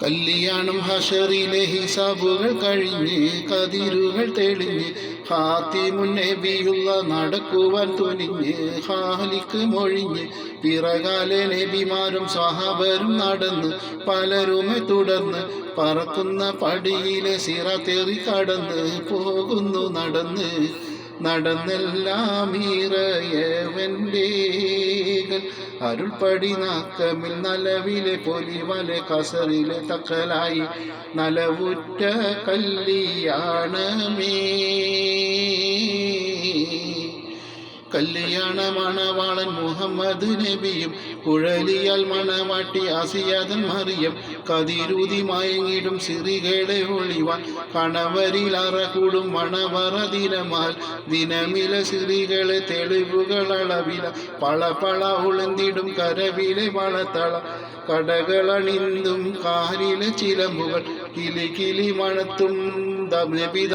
കല്യാണം ഹഷറിലെ ഹിസാബുകൾ കഴിഞ്ഞ് കതിരുകൾ തെളിഞ്ഞ് ഹാത്തി മുന്നബിയുള്ള നടക്കുവാൻ തുനിഞ്ഞ് ഹാലിക്ക് മൊഴിഞ്ഞ് പിറകാലെ നബിമാരും സഹാബരും നടന്ന് പലരുമെ തുടർന്ന് പറക്കുന്ന പടിയിലെ സിറ തെറി കടന്ന് പോകുന്നു നടന്ന്. നടന്നെല്ലാം ഈറയവന്റെ അരുൾപടി നാക്കമിൽ നലവിലെ പൊലിവലെ കസറിലെ തക്കലായി. നലവുറ്റ കല്യാണമേ കല്യാണ മണവാളൻ മുഹമ്മദ് നബിയും കുഴലിയാൽ മണവാട്ടി അസിയാതൻ മറിയം കതിരുതി മയങ്ങിടും സിറികളെ ഒളിവാൻ കണവരിൽ അറകൂടും മണവറ ദിനമാൽ ദിനമില സിറികളെ തെളിവുകൾ അളവില പള പള ഉളന്തിടും കരവിലെ വളത്തള കടകളണിന്തും കാലിലെ ചിലമ്പുകൾ കിലി കിലി മണത്തും നബിത